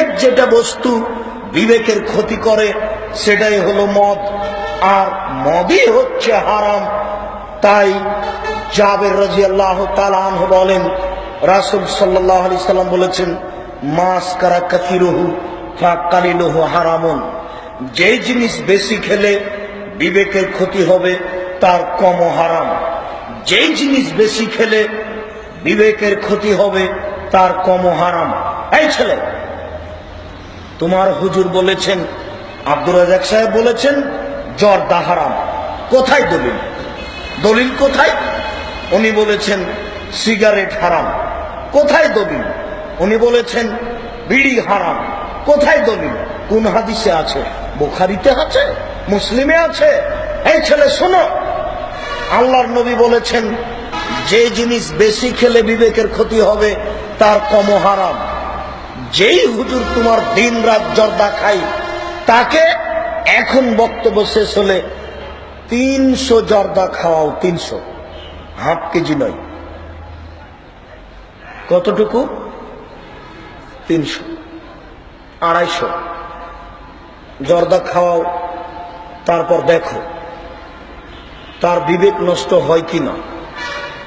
প্রত্যেক যেটা বস্তু, বিবেকের ক্ষতি করে, সেটাই হলো মদ। আর মদই হচ্ছে হারাম। তাই জাবের রাজি আল্লাহ তালাহ বলেন, রাসুল সাল্লাহ আলি সাল্লাম বলেছেন মাস কারা কাফিরহু ফাকালিলহু হারামন। যে জিনিস বেশি খেলে বিবেকের ক্ষতি হবে, তার কম হারাম। যেই জিনিস বেশি খেলে বিবেকের ক্ষতি হবে, তার কম হারাম। এই ছেলে তোমার হুজুর বলেছেন, আব্দুর রাজাক সাহেব বলেছেন, জর্দা হারাম। কোথায় দলিল? দলিল কোথায়? উনি বলেছেন, সিগারেট হারাম। কোথায় দলিল? উনি বলেছেন, বিড়ি হারাম। কোথায় দলিল? কোন হাদিসে আছে? বোখারিতে আছে? মুসলিমে আছে? এই ছেলে, শোনো। আল্লাহর নবী বলেছেন, যে জিনিস বেশি খেলে বিবেকের ক্ষতি হবে, তার কম হারাম। যেই হুজুর তোমার দিন রাত জর্দা খাই তাকে এখন বক্তব্য শেষ হলে তিনশো জর্দা খাওয়াও তিনশো। হাফ কেজি নয়। কতটুকু? তিনশো। আড়াইশো। জর্দা খাওয়াও, তারপর দেখো, তার বিবেক নষ্ট হয় কি না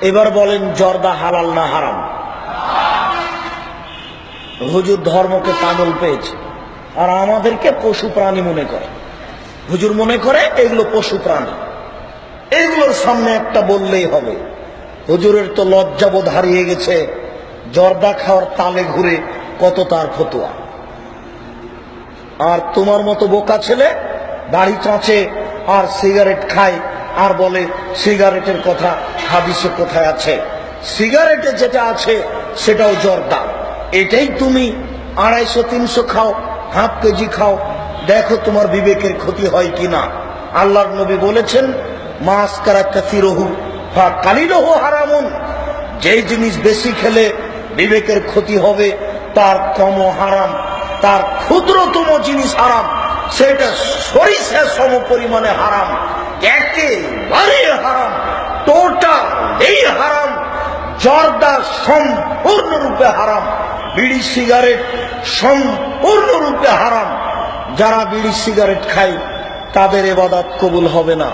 এবার বলেন, জর্দা হালাল না হারাম? হুজুর ধর্মকে পাগল পেয়েছে। আর আমাদেরকে পশু প্রাণী মনে করে। হুজুর মনে করে এগুলো পশু প্রাণী। এগুলোর সামনে একটা বললেই হবে, হুজুরের তো লজ্জাবোধ হারিয়ে গেছে, জর্দা খাওয়ার তালে ঘুরে কত তার ফতুয়া। আর তোমার মতো বোকা ছেলে দাড়ি চাঁচে আর সিগারেট খায় আর বলে, সিগারেটের কথা হাদিসে কোথায় আছে? সিগারেটে যেটা আছে, সেটাও জর্দা। এটাই তুমি আড়াইশো, তিনশো খাও, হাফ কেজি খাও। দেখো তোমার বিবেকের ক্ষতি হয় কিনা। আল্লাহর নবী বলেছেন মাছ কারা কাফিরহু বা কালিরহু হারামুন। যেই জিনিস বেশি খেলে বিবেকের ক্ষতি হবে, তার কম হারাম। তার ক্ষুদ্রতম জিনিস হারাম। সেটা সরিষা সম পরিমাণে হারাম। একেবারে হারাম। টোটাল এই হারাম। জর্দা সম্পূর্ণরূপে হারাম। বিড়ি সিগারেট সম্পূর্ণরূপে হারাম। যারা বিড়ি সিগারেট খায় তাদের এবাদাত কবুল হবে না।